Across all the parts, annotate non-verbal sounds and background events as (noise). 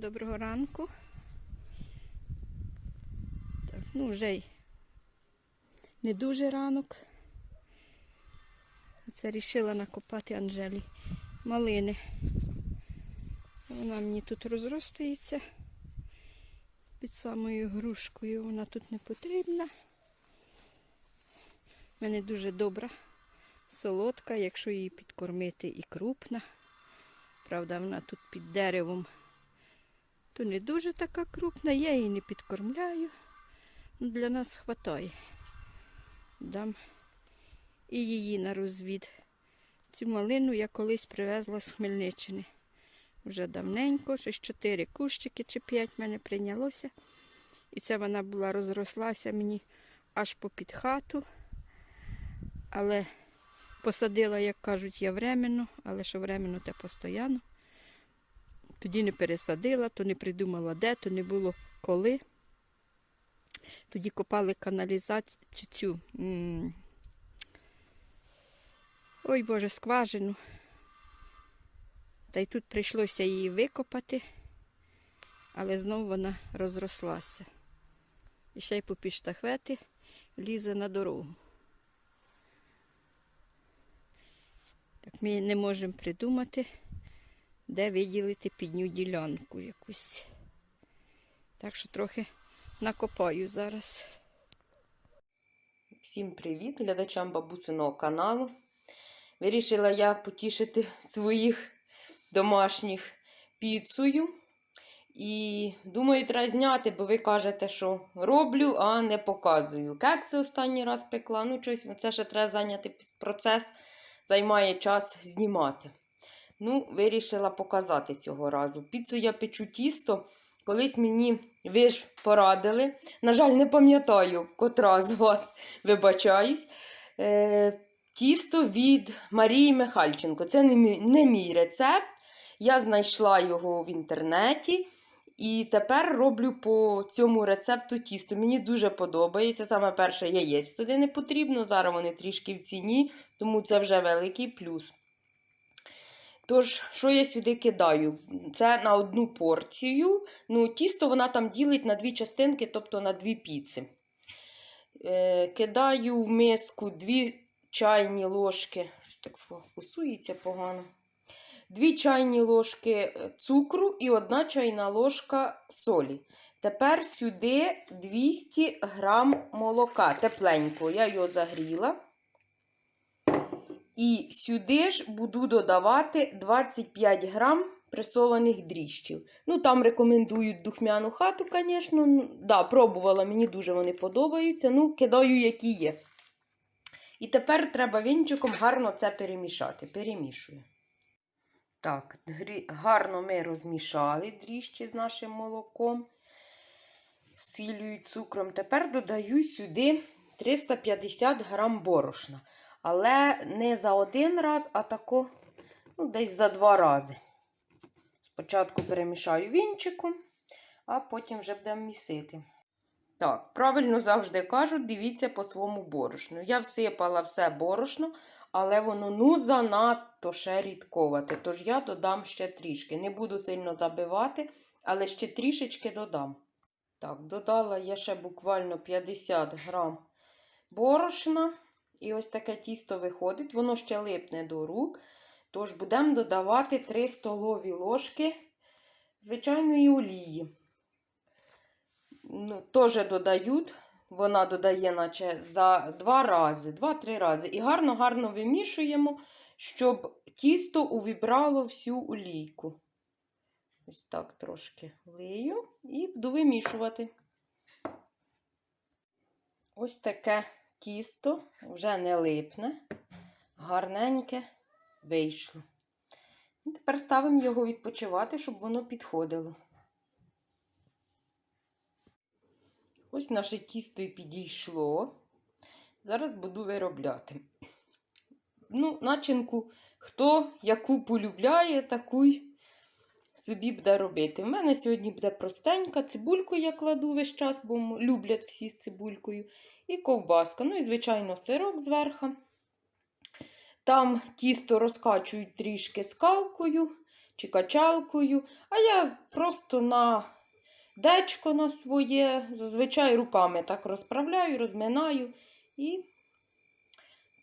Доброго ранку. Так, ну вже й не дуже ранок. Це рішила накопати Анжелі малини. Вона мені тут розростається під самою грушкою. Вона тут не потрібна. У мене дуже добра, солодка, якщо її підкормити і крупна. Правда, вона тут під деревом. То не дуже така крупна, я її не підкормляю. Ну, Для нас вистачає. Дам і її на розвід. Цю малину я колись привезла з Хмельниччини. Вже давненько, щось чотири кущики чи п'ять в мене прийнялося. І це вона була розрослася мені аж попід хату. Але посадила, як кажуть, я временно, але що временно, те постійно. Тоді не пересадила, то не придумала де, то не було коли. Тоді копали каналізацію цю. Ой Боже, скважину. Та й тут прийшлося її викопати, але знову вона розрослася. І ще й попід штахвети лізе на дорогу. Так ми не можемо придумати, де виділити підню ділянку якусь. Так що трохи накопаю зараз. Всім привіт глядачам бабусиного каналу. Вирішила я потішити своїх домашніх піцею. І думаю, треба зняти, бо ви кажете, що роблю, а не показую. Кекси останній раз пекла. Ну, щось це ще треба зайняти процес, займає час знімати. Ну, вирішила показати цього разу. Піцу я печу тісто. Колись мені ви ж порадили. На жаль, не пам'ятаю, котра з вас вибачаюсь. Е, тісто від Марії Михальченко. Це не мій, не мій рецепт. Я знайшла його в інтернеті. І тепер роблю по цьому рецепту тісто. Мені дуже подобається. Саме перше яєць туди не потрібно. Зараз вони трішки в ціні, тому це вже великий плюс. Тож, що я сюди кидаю? Це на одну порцію. Ну, Тісто вона там ділить на дві частинки, тобто на дві піци. Е, кидаю в миску дві чайні ложки. Щось так фокусується погано. Дві чайні ложки е, цукру і одна чайна ложка солі. Тепер сюди 200 грам молока тепленького. Я його загріла. І сюди ж буду додавати 25 грам пресованих дріжджів. Ну, там рекомендують духмяну хату, звісно. Ну, да, пробувала, мені дуже вони подобаються. Ну, кидаю, які є. І тепер треба вінчиком гарно це перемішати. Перемішую. Так, гарно ми розмішали дріжджі з нашим молоком, сіллю і цукром. Тепер додаю сюди 350 грам борошна. Але не за один раз, а тако ну, десь за два рази. Спочатку перемішаю вінчиком, а потім вже будемо місити. Так, правильно завжди кажуть, дивіться по своєму борошну. Я всипала все борошно, але воно ну занадто ще рідковате. Тож я додам ще трішки. Не буду сильно забивати, але ще трішечки додам. Так, додала я ще буквально 50 грам борошна. І ось таке тісто виходить, воно ще липне до рук. Тож будемо додавати 3 столові ложки звичайної олії. Ну, Теж додають, вона додає, наче за два рази, два-три рази. І гарно-гарно вимішуємо, щоб тісто увібрало всю олійку. Ось так трошки влию і буду вимішувати. Ось таке тісто вже не липне, гарненьке вийшло. Тепер ставимо його відпочивати, щоб воно підходило. Ось наше тісто і підійшло. Зараз буду виробляти. Ну, начинку, хто яку полюбляє, таку й собі буде робити. У мене сьогодні буде простенька, цибульку я кладу весь час, бо люблять всі з цибулькою. І ковбаска. Ну і, звичайно, сирок зверху. Там тісто розкачують трішки скалкою, чи качалкою, а я просто на дечко на своє, зазвичай руками так розправляю, розминаю і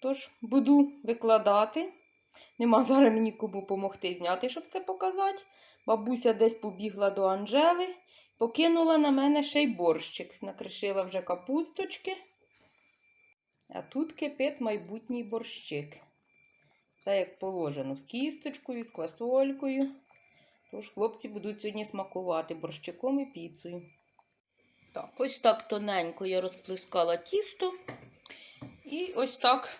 тож буду викладати. Нема (laughs) зараз мені кому допомогти зняти, щоб це показати. Бабуся десь побігла до Анжели, покинула на мене ще й борщик. Накришила вже капусточки. А тут кипить майбутній борщик. Це як положено, з кісточкою, з квасолькою. Тож хлопці будуть сьогодні смакувати борщиком і піцею. Так, ось так тоненько я розплескала тісто. І ось так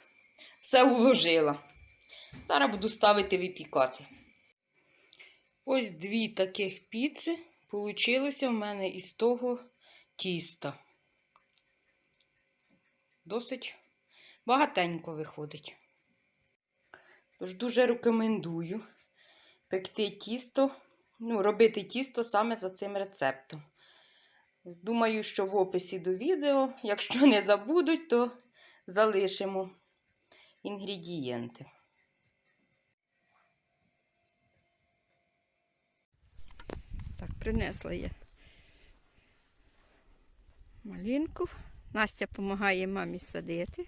все уложила. Зараз буду ставити випікати. Ось дві таких піци получилося в мене із того тіста. Досить багатенько виходить. Тож дуже рекомендую пекти тісто, ну, робити тісто саме за цим рецептом. Думаю, що в описі до відео, якщо не забудуть, то залишимо інгредієнти. Принесла я малинку. Настя допомагає мамі садити.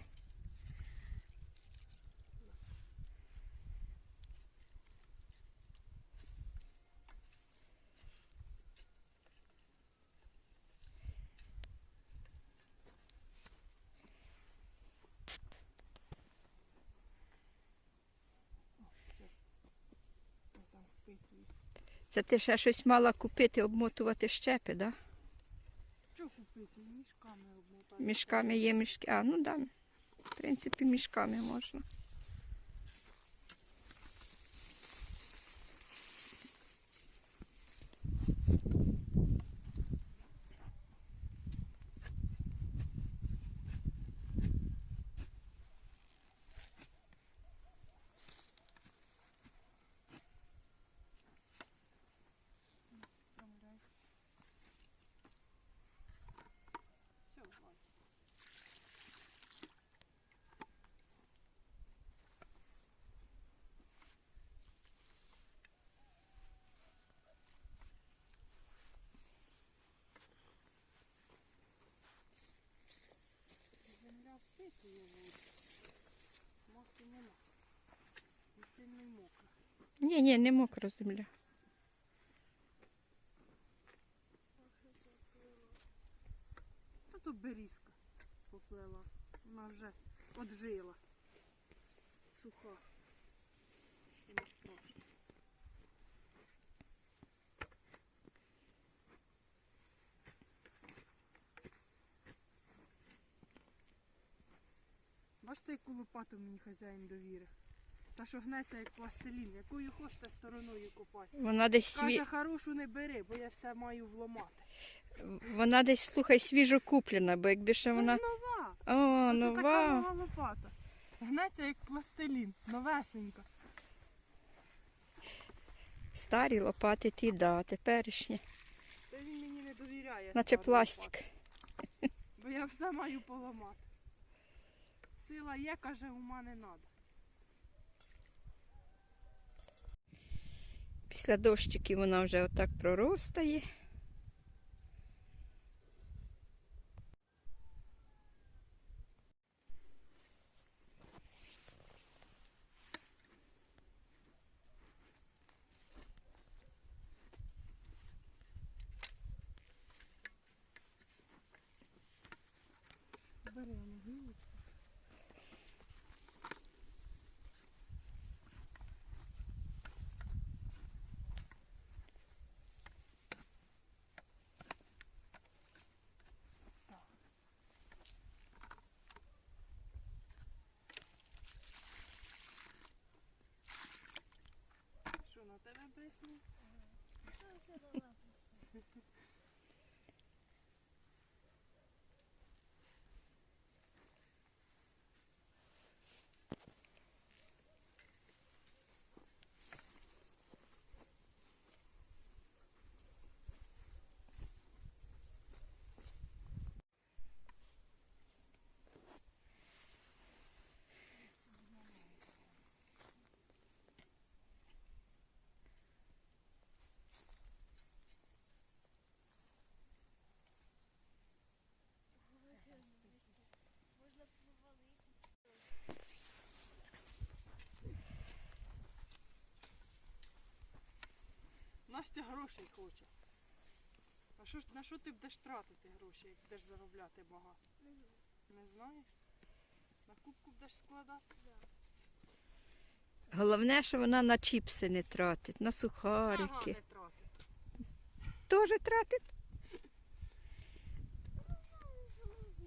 Це ти ще щось мала купити, обмотувати щепи, так? Да? Що купити? Мішками обмотати. Мішками є мішки. А, ну да. В принципі, мішками можна. Все, бачу. Махи нема. І сильно й мокро. Ні, ні, не мокра земля. Та то берізка поплила. Вона вже оджила. Суха. Бачите, яку лопату мені хазяїн довірив? Та що гнеться як пластилін, якою хочете стороною копати. Вона десь сві... Каже, хорошу не бери, бо я все маю вломати. вона десь, слухай, свіжо куплена, бо якби ще вона. ж нова. О, Це така нова. нова лопата. Гнеться як пластилін, новесенька. Старі лопати ті, да, теперішні. Та він мені не довіряє. Наче пластик. лопату, Бо я все маю поламати. Сила є, каже, ума не треба. Після дощиків вона вже отак проростає. Бери воно гілочку. Що на тебе (laughs) Настя грошей хоче. А що ж на що ти будеш тратити гроші, як будеш заробляти багато? Не знаєш? На кубку будеш складати? Головне, що вона на чіпси не тратить, на Ага, сухарики. не тратити. Теж тратить?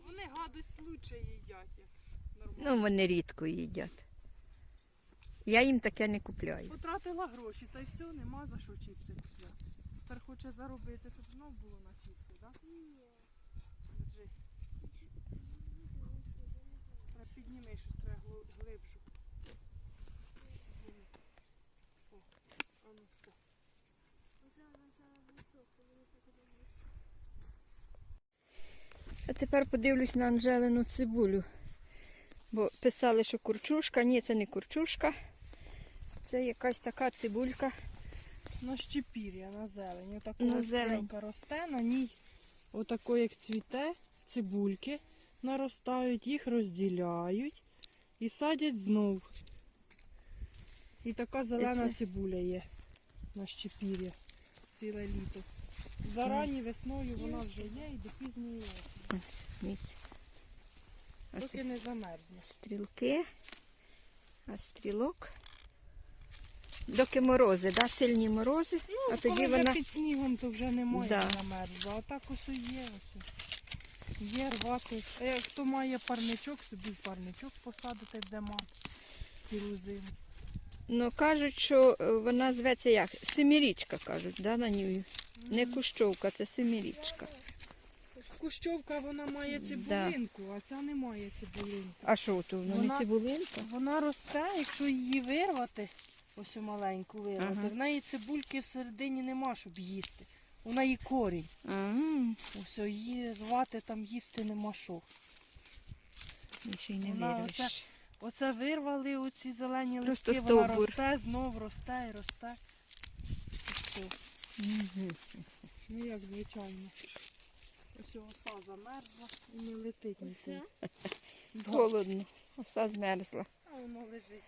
Вони гадость лучше їдять, як нормально. Ну, вони рідко їдять. Я їм таке не купляю. Потратила гроші, та й все, нема за що чіпси купляти. Тепер хоче заробити, щоб знов було на чіпси, так? Да? Ні. Держи. Треба підніми, щось треба глибшу. О, а ну що? А тепер подивлюсь на Анжелину цибулю. Бо писали, що курчушка. Ні, це не курчушка. Це якась така цибулька. На щепір'я, на зелень. Отака На зелень. росте, на ній отако як цвіте, цибульки наростають, їх розділяють і садять знов. І така зелена це- цибуля є на щепір'я ціле літо. Зарані весною вона вже є і до пізньої осені, це не замерзне. стрілки. А стрілок. Доки морози, да? сильні морози. а тоді Ну, Коли вона. під снігом, то вже немає Да. замерзла. А так ось і є. Ось. Є рвати. А як хто має парничок, собі парничок посадити, де мати цілу зиму. Ну кажуть, що е, вона зветься як? Семірічка, кажуть, да, на ній. Не кущовка, це семірічка. Кущовка вона має цибулинку, а ця не має цибулинки. А що то? Воно не цибулинка? Вона росте, якщо її вирвати, ось маленьку вирвати, Ага. в неї цибульки всередині нема, щоб їсти. У неї корінь. Ага. Ось її рвати там їсти нема що. Ще й не Вона вирвеш. оце- Оце вирвали оці зелені Просто листки, вона стовбур. росте, знов росте і росте. Все. Ну як звичайно. Ось оса замерзла і не летить. Да. Оса змерзла. А воно лежить.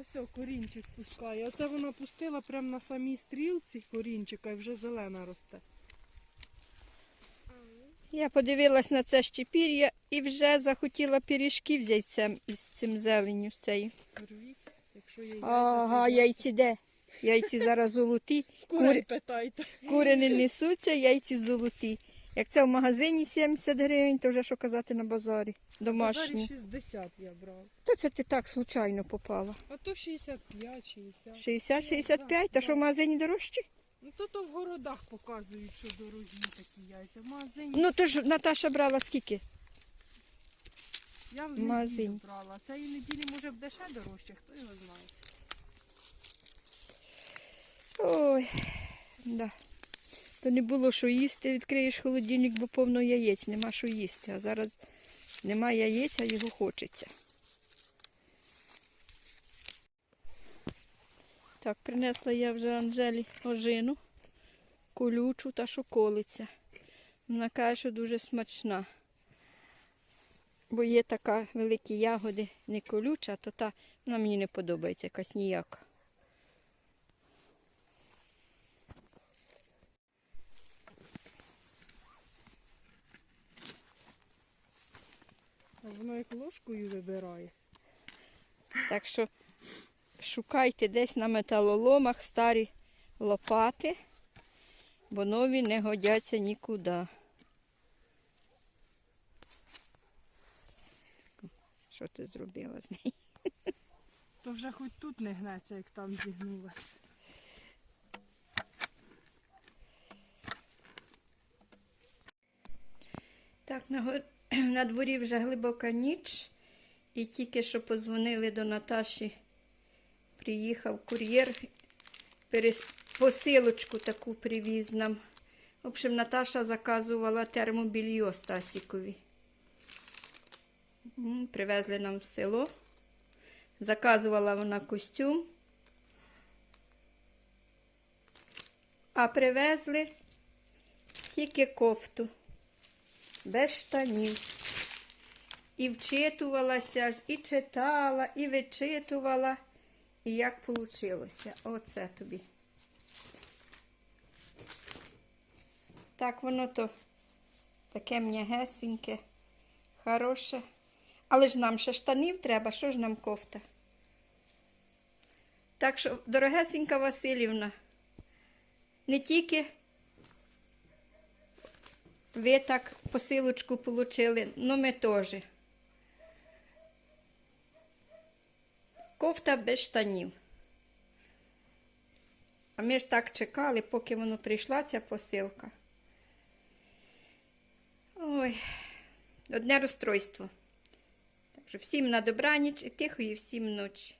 Ось корінчик пускає. Оце вона пустила прямо на самій стрілці корінчика і вже зелена росте. Я подивилась на це щепір'я і вже захотіла пиріжки з яйцем із цим зеленню з цією. Ага, яйці де? Яйці зараз золоті. Кури, питайте. кури не несуться, яйці золоті. Як це в магазині 70 гривень, то вже що казати на базарі. Базарі 60 я брав. То це ти так случайно попала. А то 65, 60. 60-65, та що в магазині дорожче? Ну то то в городах показують, що дорогі такі яйця. В магазині Ну то ж Наташа брала скільки? я в в неділю магазині. брала. Цієї неділі може буде ще дорожче, хто його знає. Ой, да. То не було що їсти, відкриєш холодильник, бо повно яєць, нема що їсти. А зараз нема яєць, а його хочеться. Так, принесла я вже Анжелі ожину, колючу та що колиться. Вона каже, що дуже смачна. Бо є така великі ягоди, не колюча, то та вона мені не подобається якась ніяка. Воно як ложкою вибирає. Так що шукайте десь на металоломах старі лопати, бо нові не годяться нікуди. Що ти зробила з нею? То вже хоч тут не гнеться, як там зігнулася. Так, на, (clears throat) на дворі вже глибока ніч, і тільки що подзвонили до Наташі, приїхав кур'єр, посилочку таку привіз нам. В общем, Наташа заказувала термобільйо Стасікові. Привезли нам в село. Заказувала вона костюм. А привезли тільки кофту без штанів. І вчитувалася, ж, і читала, і вичитувала. І як вийшло. Оце тобі. Так, воно то таке м'ягесеньке, хороше. Але ж нам ще штанів треба, що ж нам кофта? Так що, дорогесенька Васильівна, не тільки ви так посилочку получили, ну ми теж. Кофта без штанів. А ми ж так чекали, поки воно прийшла ця посилка. Ой, одне розстройство. Так що всім на добраніч і тихої всім ночі.